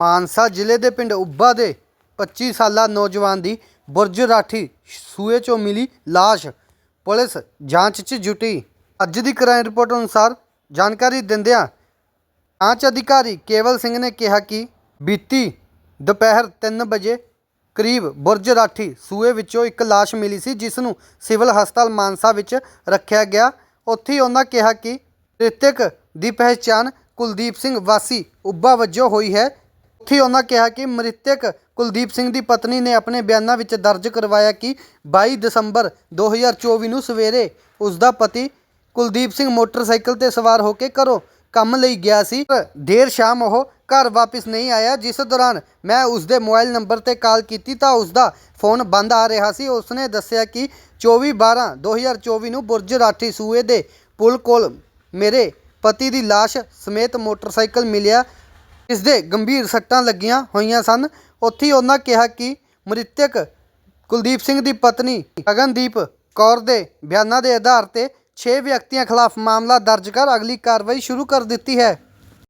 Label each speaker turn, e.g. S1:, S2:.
S1: ਮਾਨਸਾ ਜ਼ਿਲ੍ਹੇ ਦੇ ਪਿੰਡ ਉੱਭਾ ਦੇ 25 ਸਾਲਾ ਨੌਜਵਾਨ ਦੀ ਬੁਰਜ ਰਾਠੀ ਸੂਏ ਚੋਂ ਮਿਲੀ ਲਾਸ਼। ਪੁਲਿਸ ਜਾਂਚ 'ਚ ਜੁਟੀ। ਅੱਜ ਦੀ ਕ੍ਰਾਈਮ ਰਿਪੋਰਟ ਅਨੁਸਾਰ ਜਾਣਕਾਰੀ ਦਿੰਦਿਆਂ ਜਾਂਚ ਅਧਿਕਾਰੀ ਕੇਵਲ ਸਿੰਘ ਨੇ ਕਿਹਾ ਕਿ ਬੀਤੀ ਦੁਪਹਿਰ 3 ਵਜੇ ਕਰੀਬ ਬੁਰਜ ਰਾਠੀ ਸੂਏ ਵਿੱਚੋਂ ਇੱਕ ਲਾਸ਼ ਮਿਲੀ ਸੀ, ਜਿਸ ਨੂੰ ਸਿਵਲ ਹਸਪਤਾਲ ਮਾਨਸਾ ਵਿੱਚ ਰੱਖਿਆ ਗਿਆ। ਉੱਥੇ ਉਹਨਾਂ ਕਿਹਾ ਕਿ ਮ੍ਰਿਤਕ ਦੀ ਪਹਿਚਾਣ ਕੁਲਦੀਪ ਸਿੰਘ ਵਾਸੀ ਉੱਬਾ ਵਜੋਂ ਹੋਈ ਹੈ। ਉੱਥੇ ਉਹਨਾਂ ਕਿਹਾ ਕਿ ਮ੍ਰਿਤਕ ਕੁਲਦੀਪ ਸਿੰਘ ਦੀ ਪਤਨੀ ਨੇ ਆਪਣੇ ਬਿਆਨਾਂ ਵਿੱਚ ਦਰਜ ਕਰਵਾਇਆ ਕਿ 22 ਦਸੰਬਰ 2024 ਨੂੰ ਸਵੇਰੇ ਉਸ ਦਾ ਪਤੀ ਕੁਲਦੀਪ ਸਿੰਘ ਮੋਟਰਸਾਈਕਲ ਤੇ ਸਵਾਰ ਹੋ ਕੇ ਘਰੋਂ ਕੰਮ ਲਈ ਗਿਆ ਸੀ। ਪਰ ਦੇਰ ਸ਼ਾਮ ਉਹ ਘਰ ਵਾਪਸ ਨਹੀਂ ਆਇਆ। ਜਿਸ ਦੌਰਾਨ ਮੈਂ ਉਸ ਦੇ ਮੋਬਾਈਲ ਨੰਬਰ ਤੇ ਕਾਲ ਕੀਤੀ ਤਾਂ ਉਸ ਦਾ ਫੋਨ ਬੰਦ ਆ ਰਿਹਾ ਸੀ। ਉਸ ਨੇ ਦੱਸਿਆ ਕਿ 24 12 2024 ਨੂੰ ਬੁਰਜ ਰਾਠੀ ਸੂਏ ਦੇ ਪੁਲ ਕੋਲ ਮੇਰੇ ਪਤੀ ਦੀ ਲਾਸ਼ ਸਮੇਤ ਮੋਟਰਸਾਈਕਲ ਮਿਲਿਆ। ਇਸ ਦੇ ਗੰਭੀਰ ਸੱਟਾਂ ਲੱਗੀਆਂ ਹੋਈਆਂ ਸਨ। ਉੱਥੇ ਹੀ ਉਹਨਾਂ ਕਿਹਾ ਕਿ ਮ੍ਰਿਤਕ ਕੁਲਦੀਪ ਸਿੰਘ ਦੀ ਪਤਨੀ ਗਗਨਦੀਪ ਕੌਰ ਦੇ ਬਿਆਨਾਂ ਦੇ ਆਧਾਰ ਤੇ 6 ਵਿਅਕਤੀਆਂ ਖਿਲਾਫ ਮਾਮਲਾ ਦਰਜ ਕਰ ਅਗਲੀ ਕਾਰਵਾਈ ਸ਼ੁਰੂ ਕਰ ਦਿੱਤੀ ਹੈ।